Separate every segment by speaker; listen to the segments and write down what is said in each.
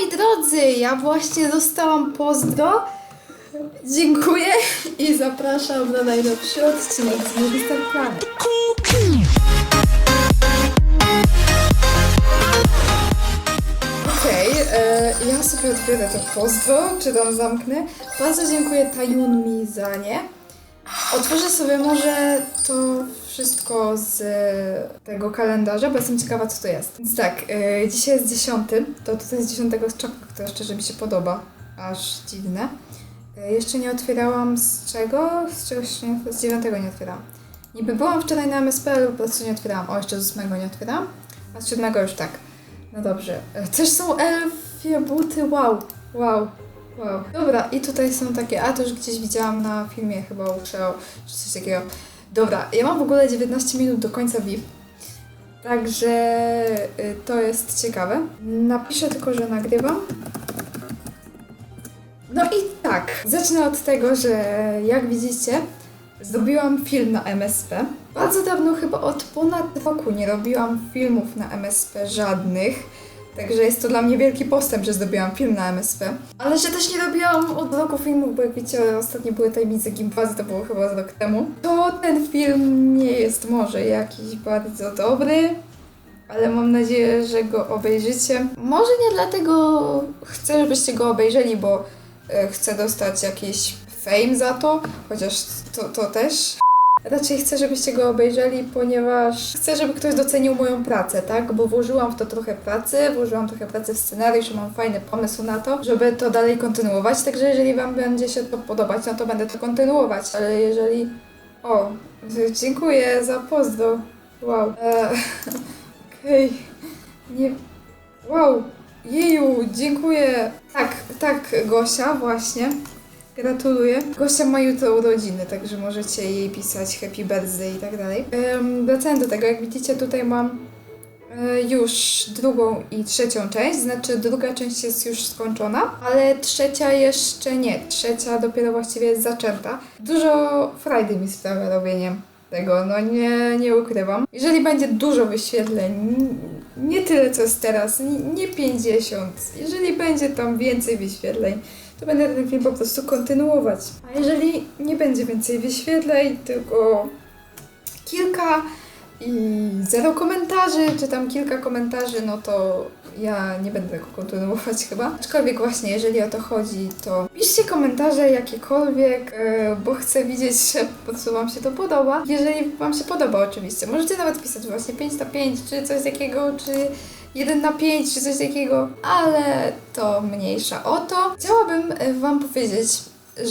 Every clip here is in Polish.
Speaker 1: Moi drodzy, ja właśnie dostałam pozdro. Dziękuję i zapraszam na najnowszy odcinek z Movistar Planet. Okej, e, ja sobie odbiorę to pozdro, czy tam zamknę. Bardzo dziękuję Tajun mi za nie. Otworzę sobie może to wszystko z e, tego kalendarza, bo jestem ciekawa, co to jest. Więc tak, e, dzisiaj jest 10, to tutaj jest 10 z czapka, która szczerze mi się podoba. Aż dziwne. E, jeszcze nie otwierałam z czego? Z czegoś nie, z 9 nie otwierałam. Niby byłam wczoraj na MSP, ale po prostu nie otwierałam. O, jeszcze z 8 nie otwierałam, a z 7 już tak. No dobrze. Też są elfie buty, wow, wow. Wow. Dobra, i tutaj są takie, a to już gdzieś widziałam na filmie chyba u czy coś takiego. Dobra, ja mam w ogóle 19 minut do końca VIP. Także y, to jest ciekawe. Napiszę tylko, że nagrywam. No i tak, zacznę od tego, że jak widzicie, zrobiłam film na MSP. Bardzo dawno, chyba od ponad roku nie robiłam filmów na MSP żadnych. Także jest to dla mnie wielki postęp, że zrobiłam film na MSP. Ale że też nie robiłam od roku filmów, bo jak wiecie, ostatnie były tajemnice Gimbazy, to było chyba z rok temu. To ten film nie jest może jakiś bardzo dobry, ale mam nadzieję, że go obejrzycie. Może nie dlatego chcę, żebyście go obejrzeli, bo e, chcę dostać jakiś fame za to, chociaż to, to też. Raczej chcę, żebyście go obejrzeli, ponieważ chcę, żeby ktoś docenił moją pracę, tak? Bo włożyłam w to trochę pracy, włożyłam trochę pracy w scenariusz, mam fajny pomysł na to, żeby to dalej kontynuować. Także jeżeli Wam będzie się to podobać, no to będę to kontynuować. Ale jeżeli. O, dziękuję za pozdro. Wow. E, Okej. Nie. Wow. Jeju, dziękuję. Tak, tak, Gosia, właśnie. Gratuluję. Gosia ma jutro urodziny, także możecie jej pisać happy birthday i tak dalej. Wracając do tego, jak widzicie tutaj mam e, już drugą i trzecią część, znaczy druga część jest już skończona, ale trzecia jeszcze nie. Trzecia dopiero właściwie jest zaczęta. Dużo frajdy mi sprawia robienie tego, no nie, nie ukrywam. Jeżeli będzie dużo wyświetleń, nie tyle co jest teraz, nie 50, jeżeli będzie tam więcej wyświetleń, to będę ten film po prostu kontynuować. A jeżeli nie będzie więcej wyświetleń, tylko kilka i zero komentarzy, czy tam kilka komentarzy, no to ja nie będę tego kontynuować chyba. Aczkolwiek właśnie, jeżeli o to chodzi, to piszcie komentarze jakiekolwiek, e, bo chcę widzieć, prostu Wam się to podoba. Jeżeli Wam się podoba oczywiście, możecie nawet pisać właśnie 5 na 5, czy coś takiego, czy 1 na 5, czy coś takiego, ale to mniejsza o to. Chciałabym e, Wam powiedzieć,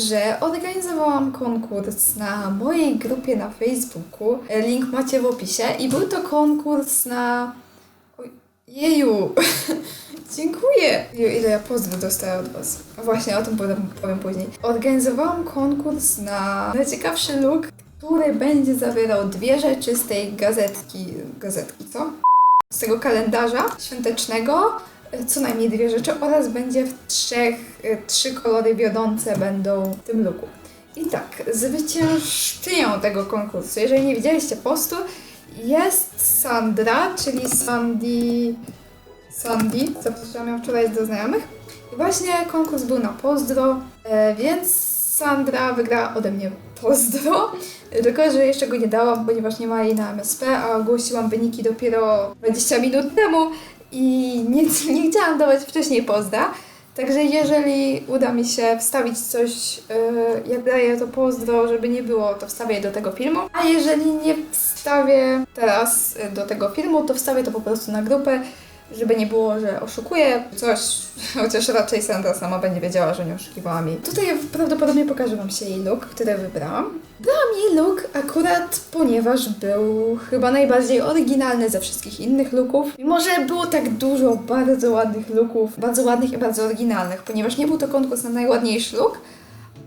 Speaker 1: że organizowałam konkurs na mojej grupie na Facebooku. E, Link macie w opisie i był to konkurs na... Jeju! Dziękuję! Ile ja pozdrów dostaję od Was. Właśnie, o tym powiem później. Organizowałam konkurs na najciekawszy look, który będzie zawierał dwie rzeczy z tej gazetki. Gazetki, co? Z tego kalendarza świątecznego, e, co najmniej dwie rzeczy oraz będzie w trzech, e, trzy kolory wiodące będą w tym looku. I tak, zwyciężczynią tego konkursu, jeżeli nie widzieliście postu, jest Sandra, czyli Sandy... Sandy, zaprosiłam ją wczoraj do znajomych. I właśnie konkurs był na pozdro, e, więc Sandra wygrała ode mnie pozdro. Tylko, że jeszcze go nie dałam, ponieważ nie ma jej na MSP, a ogłosiłam wyniki dopiero 20 minut temu i nie, nie chciałam dawać wcześniej pozdra. Także jeżeli uda mi się wstawić coś, yy, jak daję to pozdro, żeby nie było, to wstawię do tego filmu. A jeżeli nie wstawię teraz do tego filmu, to wstawię to po prostu na grupę, żeby nie było, że oszukuję coś, chociaż raczej Sandra sama będzie wiedziała, że nie oszukiwałam jej. Tutaj prawdopodobnie pokażę Wam się jej look, który wybrałam. Wybrałam jej look akurat, ponieważ był chyba najbardziej oryginalny ze wszystkich innych looków. Mimo, że było tak dużo bardzo ładnych looków, bardzo ładnych i bardzo oryginalnych, ponieważ nie był to konkurs na najładniejszy look,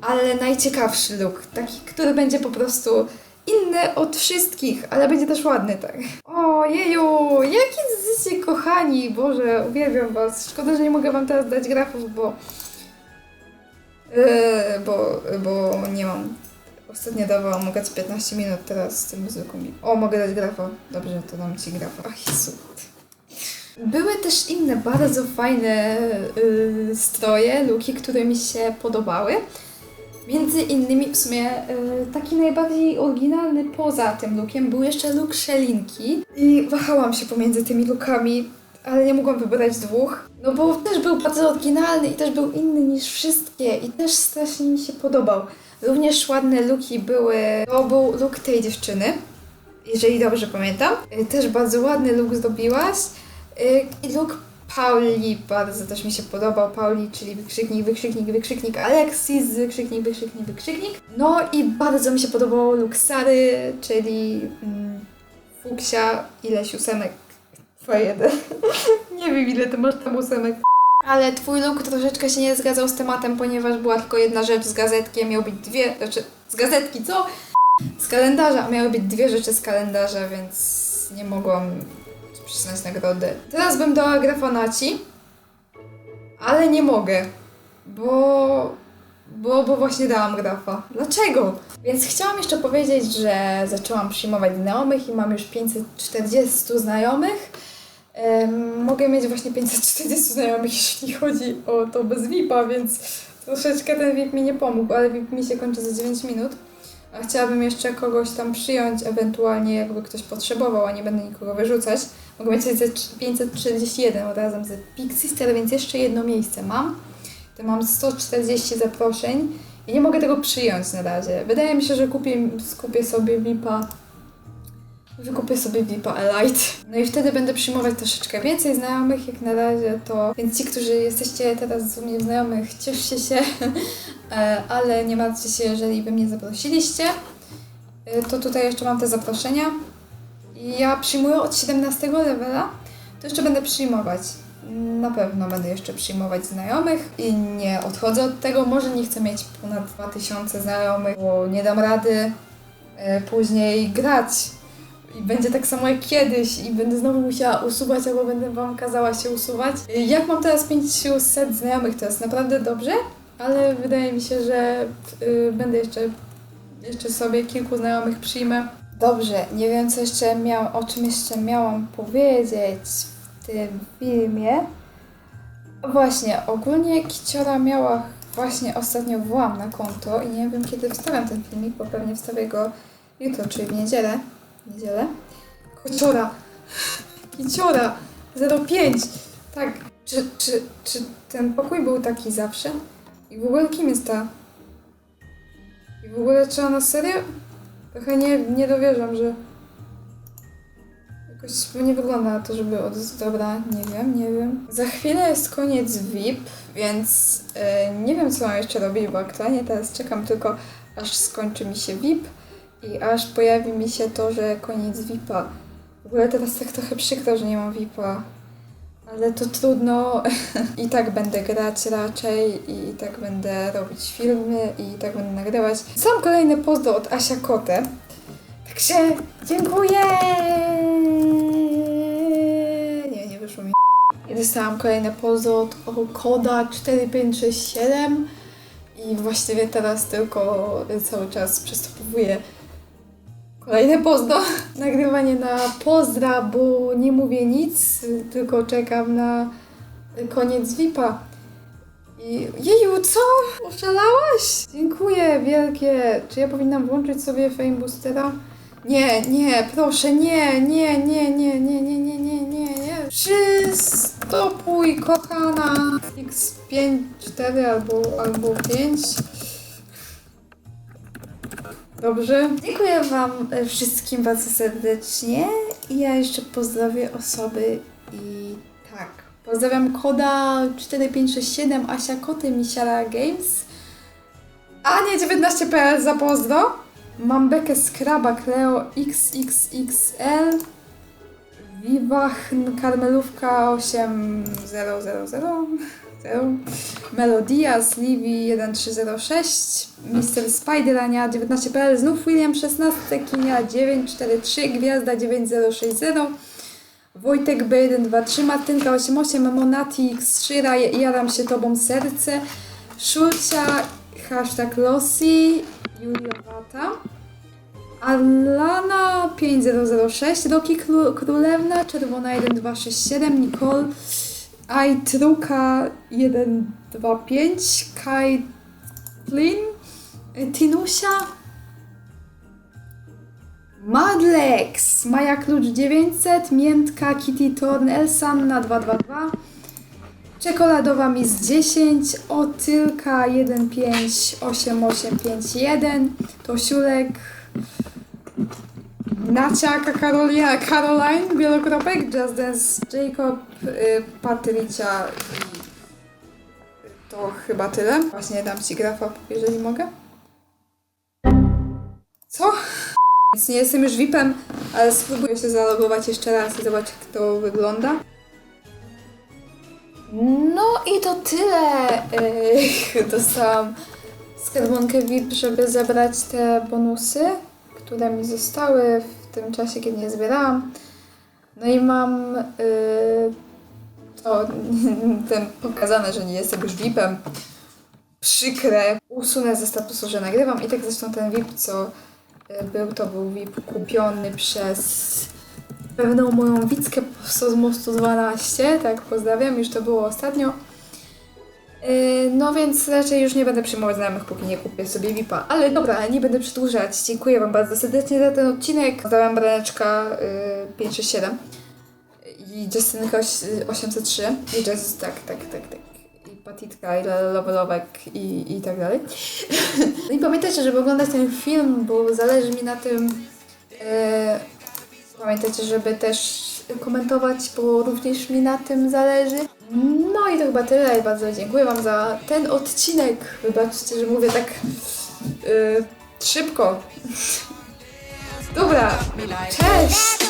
Speaker 1: ale najciekawszy look, taki, który będzie po prostu inny od wszystkich, ale będzie też ładny, tak. Ojeju, jaki jesteście kochani, Boże, uwielbiam was. Szkoda, że nie mogę wam teraz dać grafów, bo... Yy, bo, bo nie mam. Ostatnio dawałam, mogę co 15 minut teraz z tym zwykłym. O, mogę dać grafa. Dobrze, to dam ci grafa. Ach, Jezu. Były też inne bardzo fajne y, stroje, luki, które mi się podobały. Między innymi w sumie y, taki najbardziej oryginalny poza tym lookiem był jeszcze look Szelinki i wahałam się pomiędzy tymi lookami, ale nie mogłam wybrać dwóch, no bo też był bardzo oryginalny i też był inny niż wszystkie i też strasznie mi się podobał. Również ładne looki były, to był look tej dziewczyny, jeżeli dobrze pamiętam. Y, Też bardzo ładny look zrobiłaś y, i look Pauli bardzo też mi się podobał. Pauli, czyli wykrzyknik, wykrzyknik, wykrzyknik, Alexis, wykrzyknik, wykrzyknik, wykrzyknik. No i bardzo mi się podobał look Sary, czyli mm, Fuksia, ileś ósemek. Twoje jeden. nie wiem ile ty masz tam ósemek. Ale twój look troszeczkę się nie zgadzał z tematem, ponieważ była tylko jedna rzecz z gazetki, a miały być dwie, znaczy z gazetki, co? Z kalendarza, a miały być dwie rzeczy z kalendarza, więc nie mogłam przyznać nagrody. Teraz bym dała Grafanaci, ale nie mogę, bo, bo, bo właśnie dałam grafa. Dlaczego? Więc chciałam jeszcze powiedzieć, że zaczęłam przyjmować znajomych i mam już 540 znajomych. Mogę mieć właśnie 540 znajomych, jeśli chodzi o to bez VIP-a, więc troszeczkę ten VIP mi nie pomógł, ale VIP mi się kończy za 9 minut. A chciałabym jeszcze kogoś tam przyjąć, ewentualnie jakby ktoś potrzebował, a nie będę nikogo wyrzucać. Mogę mieć 541 od razem z Pixister, więc jeszcze jedno miejsce mam. To mam 140 zaproszeń i nie mogę tego przyjąć na razie. Wydaje mi się, że kupię, skupię sobie VIP-a Wykupię sobie VIPa Elite. No i wtedy będę przyjmować troszeczkę więcej znajomych, jak na razie to... Więc ci, którzy jesteście teraz u mnie znajomych, cieszcie się, E, ale nie martwcie się, jeżeli wy mnie zaprosiliście. E, To tutaj jeszcze mam te zaproszenia. Ja przyjmuję od 17 levela, to jeszcze będę przyjmować. Na pewno będę jeszcze przyjmować znajomych i nie odchodzę od tego. Może nie chcę mieć ponad 2000 znajomych, bo nie dam rady e, później grać i będzie tak samo jak kiedyś i będę znowu musiała usuwać, albo będę Wam kazała się usuwać. Jak mam teraz 500 znajomych, to jest naprawdę dobrze, ale wydaje mi się, że y, będę jeszcze, jeszcze sobie kilku znajomych przyjmę. Dobrze, nie wiem co jeszcze miał, o czym jeszcze miałam powiedzieć w tym filmie. Właśnie, ogólnie Kiciora miała właśnie ostatnio włam na konto i nie wiem kiedy wstawiam ten filmik, bo pewnie wstawię go jutro, czyli w niedzielę. W niedzielę? Kociora! Kiciora! 05! Tak, czy, czy, czy ten pokój był taki zawsze? I w ogóle kim jest ta? I w ogóle czy ona serio? Trochę nie, nie dowierzam, że... Jakoś nie wygląda na to, żeby od... Dobra, nie wiem, nie wiem. Za chwilę jest koniec VIP, więc e, nie wiem co mam jeszcze robić, bo aktualnie teraz czekam tylko aż skończy mi się VIP i aż pojawi mi się to, że koniec VIP-a. W ogóle teraz tak trochę przykro, że nie mam VIP-a. Ale to trudno. I tak będę grać raczej i tak będę robić filmy i tak będę nagrywać. Sam kolejny pozdro od Asia Kotę. Także dziękuję! Nie, nie wyszło mi. Dostałam kolejne pozdro od koda 4567 i właściwie teraz tylko cały czas przystępuję Kolejne pozdro. Nagrywanie na pozdra, bo nie mówię nic, tylko czekam na koniec VIP-a. I jeju, co? Oszalałaś? Dziękuję wielkie. Czy ja powinnam włączyć sobie Fame Boostera? Nie, nie, proszę, nie, nie, nie, nie, nie, nie, nie, nie, nie, nie. Przystopuj, kochana. X5, 4 albo, albo 5. Dobrze. Dziękuję Wam e, wszystkim bardzo serdecznie. I ja jeszcze pozdrowię osoby i tak. Pozdrawiam koda 4567 Asia Koty Misiara Games. A nie 19.pl za pozdro. Mam bekę z Kraba Cleo XXXL. Wiwachn Karmelówka 8000. Zero. Melodia z Livi 1306, Mr. Spiderania 19.pl, znów William 16, Kinia 943, Gwiazda 9060, Wojtek B123, Martynka 88, Monati X3, Raj- Jaram się Tobą Serce, Szulcia, hashtag Losi, Juliowata, Alana 5006, Roki Kró- Królewna, Czerwona 1267, Nicole, Aitruka 125, Kaitlin, Tinusia, Madlex, Maja Klucz 900, Miętka, Kitty Torn, Elsanna 222, Czekoladowa Miss 10, Otylka 158851, Tosiulek, Naciaka Karolina, Caroline, Wielokropek, Just Dance, Jacob, y, Patrycia i to chyba tyle. Właśnie dam Ci grafa, jeżeli mogę. Co? Więc nie jestem już VIP-em, ale spróbuję się zalogować jeszcze raz i zobaczyć jak to wygląda. No i to tyle. Ech, Dostałam skarbonkę VIP, żeby zebrać te bonusy, które mi zostały w tym czasie, kiedy nie zbierałam. No i mam y, to ten pokazane, że nie jestem już VIP-em. Przykre. Usunę ze statusu, że nagrywam i tak zresztą ten VIP, co y, był, to był VIP kupiony przez pewną moją widzkę z Mostu 12, tak pozdrawiam, już to było ostatnio. Yy, No więc raczej już nie będę przyjmować znajomych, póki nie kupię sobie VIP-a. Ale dobra, nie będę przedłużać. Dziękuję Wam bardzo serdecznie za ten odcinek. Pozdrawiam Braneczka yy, 567 i Justynka oś- 803 i Jazz, tak, tak, tak, tak. I Patitka, i Lowelowek i, i tak dalej. No i pamiętajcie, żeby oglądać ten film, bo zależy mi na tym. Yy, Pamiętajcie, żeby też komentować, bo również mi na tym zależy. No i to chyba tyle. I bardzo dziękuję Wam za ten odcinek. Wybaczcie, że mówię tak yy, szybko. Dobra, cześć!